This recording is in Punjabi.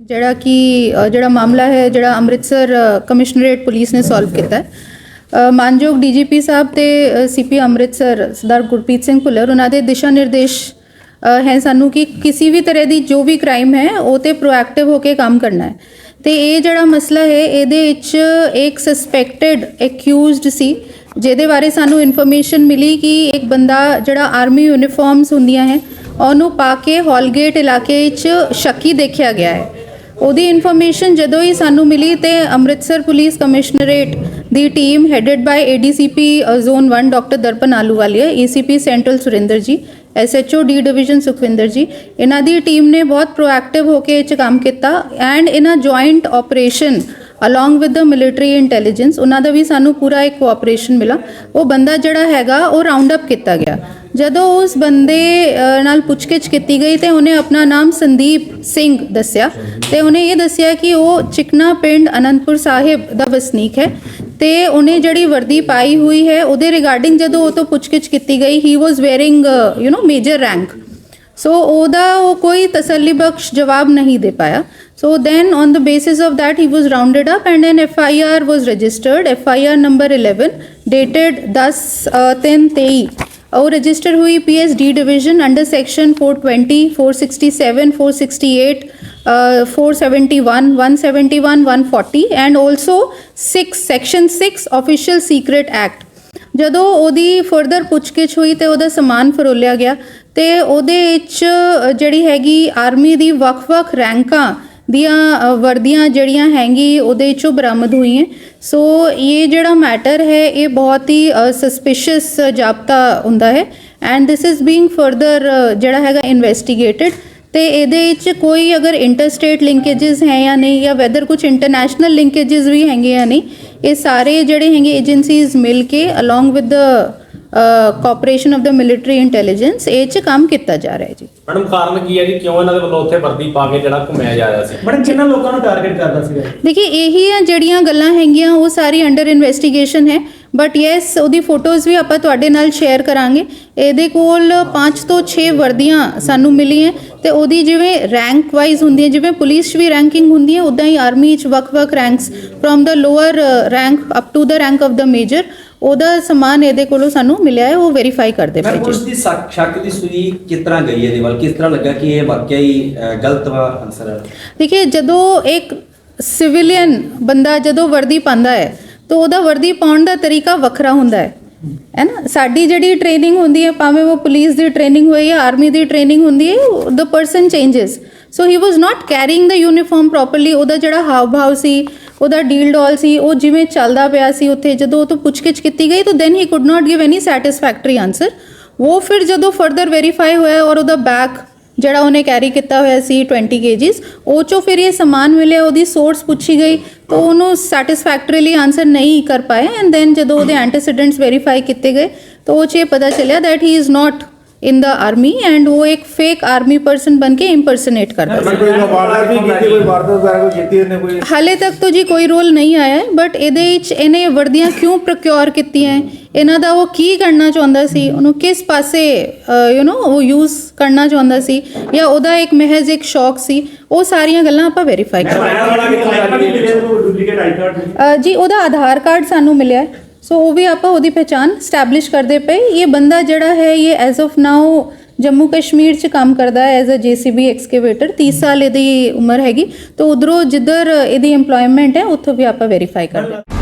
ਜਿਹੜਾ ਕਿ ਜਿਹੜਾ ਮਾਮਲਾ ਹੈ ਜਿਹੜਾ ਅੰਮ੍ਰਿਤਸਰ ਕਮਿਸ਼ਨਰੇਟ ਪੁਲਿਸ ਨੇ ਸੋਲਵ ਕੀਤਾ ਹੈ। ਮਾਨਯੋਗ ਡੀਜੀਪੀ ਸਾਹਿਬ ਤੇ ਸੀਪੀ ਅੰਮ੍ਰਿਤਸਰ ਸਰਦਾਰ ਗੁਰਪ੍ਰੀਤ ਸਿੰਘ ਭੁੱਲਰ ਉਹਨਾਂ ਦੇ ਦਿਸ਼ਾ ਨਿਰਦੇਸ਼ ਹੈ ਸਾਨੂੰ ਕਿ ਕਿਸੇ ਵੀ ਤਰ੍ਹਾਂ ਦੀ ਜੋ ਵੀ ਕ੍ਰਾਈਮ ਹੈ ਉਹ ਤੇ ਪ੍ਰੋਐਕਟਿਵ ਹੋ ਕੇ ਕੰਮ ਕਰਨਾ ਹੈ। ਤੇ ਇਹ ਜਿਹੜਾ ਮਸਲਾ ਹੈ ਇਹਦੇ ਵਿੱਚ ਇੱਕ ਸਸਪੈਕਟਡ ਐਕਿਊਜ਼ਡ ਸੀ ਜਿਹਦੇ ਬਾਰੇ ਸਾਨੂੰ ਇਨਫੋਰਮੇਸ਼ਨ ਮਿਲੀ ਕਿ ਇੱਕ ਬੰਦਾ ਜਿਹੜਾ ਆਰਮੀ ਯੂਨੀਫਾਰਮਸ ਹੁੰਦੀਆਂ ਹੈ ਉਹਨੂੰ ਪਾ ਕੇ ਹਾਲਗੇਟ ਇਲਾਕੇ 'ਚ ਸ਼ੱਕੀ ਦੇਖਿਆ ਗਿਆ ਹੈ। ਉਹਦੀ ਇਨਫੋਰਮੇਸ਼ਨ ਜਦੋਂ ਹੀ ਸਾਨੂੰ ਮਿਲੀ ਤੇ Amritsar police commissionerate the team headed by ADCP zone 1 doctor Darpan Ahluwalia ACP central Surinder ji SHO D division Sukhwinder ਜੀ, ਇਹਨਾਂ ਦੀ ਟੀਮ ਨੇ ਬਹੁਤ ਪ੍ਰੋਐਕਟਿਵ ਹੋ ਕੇ ਇਹ 'ਚ ਕੰਮ ਕੀਤਾ ਐਂਡ ਇਹਨਾਂ joint operation along with the military intelligence ਉਹਨਾਂ ਦਾ ਵੀ ਸਾਨੂੰ ਪੂਰਾ ਇੱਕ ਕੋਆਪਰੇਸ਼ਨ ਮਿਲਾ। ਉਹ ਬੰਦਾ ਜਿਹੜਾ ਹੈਗਾ, ਉਹ ਰਾਉਂਡ ਅਪ ਕੀਤਾ ਗਿਆ। ਜਦੋਂ ਉਸ ਬੰਦੇ ਅ, ਨਾਲ ਪੁੱਛਗਿੱਛ ਕੀਤੀ ਗਈ ਤੇ ਉਹਨੇ ਆਪਣਾ ਨਾਮ ਸੰਦੀਪ ਸਿੰਘ ਦੱਸਿਆ ਤੇ ਉਹਨੇ ਇਹ ਦੱਸਿਆ ਕਿ ਉਹ ਚਿਕਨਾ ਪਿੰਡ ਅਨੰਦਪੁਰ ਸਾਹਿਬ ਦਾ ਵਸਨੀਕ ਹੈ ਤੇ ਉਹਨੇ ਜਿਹੜੀ ਵਰਦੀ ਪਾਈ ਹੋਈ ਹੈ ਉਹਦੇ ਰਿਗਾਰਡਿੰਗ ਜਦੋਂ ਉਹ ਤੋਂ ਪੁੱਛਗਿੱਛ ਕੀਤੀ ਗਈ he was wearing you know major rank so ਉਹਦਾ ਉਹ ਕੋਈ ਤਸੱਲੀਬਖਸ਼ ਜਵਾਬ ਨਹੀਂ ਦੇ ਪਾਇਆ। So then on the basis of that he was rounded up and an FIR was registered FIR number 11 dated 10 uh, 3 23 ਉਹ ਰਜਿਸਟਰ ਹੋਈ PSD division under section 420 467 468 uh, 471 171 140 and also 6 section 6 official secret act. ਜਦੋਂ ਉਹਦੀ ਫਰਦਰ ਪੁੱਛਗਿੱਛ ਹੋਈ ਤੇ ਉਹਦਾ ਸਮਾਨ ਫਰੋਲਿਆ ਗਿਆ ਤੇ ਉਹਦੇ ਵਿੱਚ ਜਿਹੜੀ ਹੈਗੀ ਆਰਮੀ ਦੀ ਵੱਖ-ਵੱਖ ਰੈਂਕਾਂ ਦੀਆਂ ਵਰਦੀਆਂ ਜਿਹੜੀਆਂ ਹੈਗੀ, ਉਹਦੇ ਚੋਂ ਬਰਾਮਦ ਹੋਈ ਹੈ। ਸੋ ਇਹ ਜਿਹੜਾ ਮੈਟਰ ਹੈ, ਇਹ ਬਹੁਤ ਹੀ ਸਸਪੀਸ਼ੀਅਸ ਜਾਪਤਾ ਹੁੰਦਾ ਹੈ। And this is being further ਜਿਹੜਾ ਹੈਗਾ ਇਨਵੈਸਟੀਗੇਟਡ ਤੇ ਇਹਦੇ ਵਿੱਚ ਕੋਈ ਅਗਰ ਇੰਟਰਸਟੇਟ ਲਿੰਕੇजेस ਹੈ ਜਾਂ ਨਹੀਂ, ਜਾਂ ਵੈਦਰ ਕੁਝ ਇੰਟਰਨੈਸ਼ਨਲ ਲਿੰਕੇजेस ਵੀ ਹੈਗੇ ਜਾਂ ਨਹੀਂ, ਇਹ ਸਾਰੇ ਜਿਹੜੇ ਹੈਗੇ ਏਜੰਸੀਜ਼ ਮਿਲ ਕੇ along with the cooperation of the military intelligence ਇਹ ਚ ਕੰਮ ਕੀਤਾ ਜਾ ਰਿਹਾ ਹੈ ਜੀ। ਮੈਡਮ ਕਾਰਨ ਕੀ ਹੈ ਜੀ? ਕਿਉਂ ਇਹਨਾਂ ਦੇ ਵੱਲੋਂ ਉੱਥੇ ਵਰਦੀ ਪਾ ਕੇ ਜਿਹੜਾ ਘੁੰਮਾਇਆ ਜਾ ਰਿਹਾ ਸੀ? ਮੈਡਮ ਕਿੰਨਾ ਲੋਕਾਂ ਨੂੰ ਟਾਰਗੇਟ ਕਰਦਾ ਸੀਗਾ ਦੇਖਿਏ ਇਹੀ ਆ ਜਿਹੜੀਆਂ ਗੱਲਾਂ ਹੈਗੀਆਂ ਉਹ ਸਾਰੀ ਅੰਡਰ ਇਨਵੈਸਟੀਗੇਸ਼ਨ ਹੈ। ਬਟ ਯੈਸ ਉਹਦੀ ਫੋਟੋਜ਼ ਵੀ ਆਪਾਂ ਤੁਹਾਡੇ ਨਾਲ ਸ਼ੇਅਰ ਕਰਾਂਗੇ। ਇਹਦੇ ਕੋਲ 5 ਤੋਂ 6 ਵਰਦੀਆਂ ਸਾਨੂੰ ਮਿਲੀਆਂ। ਤੇ ਉਹਦੀ ਜਿਵੇਂ ਰੈਂਕ ਵਾਈਜ਼ ਹੁੰਦੀ ਹੈ ਜਿਵੇਂ ਪੁਲਿਸ 'ਚ ਵੀ ਰੈਂਕਿੰਗ ਹੁੰਦੀ ਹੈ ਉਦਾਂ ਹੀ ਆਰਮੀ 'ਚ ਵੱਖ-ਵੱਖ ranks from the lower rank up to the rank of the major ਉਹਦਾ ਸਮਾਨ ਇਹਦੇ ਕੋਲੋਂ ਸਾਨੂੰ ਮਿਲਿਆ ਹੈ ਉਹ ਵੈਰੀਫਾਈ ਕਰਦੇ ਪਏ ਜੀ। ਦੀ ਸ਼ੱਕ ਸ਼ੱਕ ਦੀ ਸੂਈ ਕਿਸ ਤਰ੍ਹਾਂ ਗਈ ਇਹਦੇ ਵੱਲ? ਕਿਸ ਤਰ੍ਹਾਂ ਲੱਗਾ ਕਿ ਇਹ ਵਾਕਿਆ ਹੀ ਗਲਤ ਵਾ ਅਨਸਰ ਹੈ ਦੇਖਿਏ ਜਦੋਂ ਇੱਕ ਸਿਵਿਲੀਅਨ ਬੰਦਾ ਜਦੋਂ ਵਰਦੀ ਪਾਉਂਦਾ ਹੈ ਤਾਂ ਉਹਦਾ ਵਰਦੀ ਪਾਉਣ ਦਾ ਤਰੀਕਾ ਵੱਖਰਾ ਹੁੰਦਾ ਹੈ। ਹੈ ਨਾ? ਸਾਡੀ ਜਿਹੜੀ ਟ੍ਰੇਨਿੰਗ ਹੁੰਦੀ ਹੈ, ਭਾਵੇਂ ਉਹ ਪੁਲਿਸ ਦੀ ਟ੍ਰੇਨਿੰਗ ਹੋਏ ਜਾਂ ਆਰਮੀ ਦੀ ਟ੍ਰੇਨਿੰਗ ਹੁੰਦੀ ਹੈ the person changes so he was not carrying the uniform properly ਉਹਦਾ ਜਿਹੜਾ ਹਾਵ ਭਾਵ ਸੀ, ਉਹਦਾ ਡੀਲ ਡੋਲ ਸੀ, ਉਹ ਜਿਵੇਂ ਚੱਲਦਾ ਪਿਆ ਸੀ ਉੱਥੇ, ਜਦੋਂ ਉਹ ਤੋਂ ਪੁੱਛਗਿੱਛ ਕੀਤੀ ਗਈ, ਤਾਂ then he could not give any satisfactory answer ਉਹ ਫਿਰ ਜਦੋਂ ਫਰਦਰ ਵੈਰੀਫਾਈ ਹੋਇਆ ਔਰ ਉਹਦਾ ਬੈਕ ਜਿਹੜਾ ਉਹਨੇ ਕੈਰੀ ਕੀਤਾ ਹੋਇਆ ਸੀ 20 ਕੇਜੀਸ ਉਹ ਚੋਂ ਫਿਰ ਇਹ ਸਮਾਨ ਮਿਲਿਆ, ਉਹਦੀ ਸੋਰਸ ਪੁੱਛੀ ਗਈ, ਤਾਂ ਉਹਨੂੰ ਸੈਟੀਸਫੈਕਟਰੀਲੀ ਆਨਸਰ ਨਹੀਂ ਕਰ ਪਾਏ ਐਂਡ ਦੈਨ ਜਦੋਂ ਉਹਦੇ ਐਂਟੀਸੀਡੈਂਟਸ ਵੈਰੀਫਾਈ ਕੀਤੇ ਗਏ, ਤਾਂ ਉਹ 'ਚ ਇਹ ਪਤਾ ਚੱਲਿਆ that he is not in the army and ਉਹ ਇੱਕ ਫੇਕ ਆਰਮੀ ਪਰਸਨ ਬਣ ਕੇ ਇੰਪਰਸਨੇਟ ਕਰਦਾ ਸੀ ਮੈਂ ਕੋਈ ਵਾਰਦਾਤ ਵੀ ਕੀਤੀ ਕੋਈ ਵਾਰਦਾਤ ਵਗੈਰਾ ਕੋਈ ਕੀਤੀ ਇਹਨੇ ਕੋਈ ਹਾਲੇ ਤੱਕ ਤਾਂ ਜੀ ਕੋਈ ਰੋਲ ਨਹੀਂ ਆਇਆ ਹੈ ਬਟ ਇਹਦੇ ਵਿੱਚ ਇਹਨੇ ਵਰਦੀਆਂ ਕਿਉਂ ਪ੍ਰੋਕਿਉਰ ਕੀਤੀਆਂ ਹੈ? ਇਹਨਾਂ ਦਾ ਉਹ ਕੀ ਕਰਨਾ ਚਾਹੁੰਦਾ ਸੀ ਉਹਨੂੰ ਕਿਸ ਪਾਸੇ ਯੂ نو ਉਹ ਯੂਜ਼ ਕਰਨਾ ਚਾਹੁੰਦਾ ਸੀ ਜਾਂ ਉਹਦਾ ਇੱਕ ਮਹਿਜ਼ ਇੱਕ ਸ਼ੌਕ ਸੀ ਉਹ ਸਾਰੀਆਂ ਗੱਲਾਂ ਆਪਾਂ ਵੈਰੀਫਾਈ ਕਰਾਂਗੇ ਅ, ਜੀ ਉਹਦਾ ਆਧਾਰ ਕਾਰਡ ਸਾਨੂੰ ਮਿਲਿਆ ਹੈ ਸੋ ਉਹ ਵੀ ਆਪਾਂ ਉਹਦੀ ਪਛਾਣ ਸਟੈਬਲਿਸ਼ ਕਰਦੇ ਪਏ। ਇਹ ਬੰਦਾ ਜਿਹੜਾ ਹੈ, ਇਹ as of now Jammu Kashmir ਚ ਕੰਮ ਕਰਦਾ ਹੈ ਐਜ਼ ਅ ਜੀਸੀਬੀ ਐਕਸਕੇਵੇਟਰ 30 ਸਾਲ ਇਹਦੀ ਉਮਰ ਹੈਗੀ। ਤਾਂ ਉਧਰੋਂ ਜਿੱਧਰ ਇਹਦੀ EMPLOYMENT ਹੈ, ਉੱਥੋਂ ਵੀ ਆਪਾਂ ਵੈਰੀਫਾਈ ਕਰਦੇ। ਹਾਂ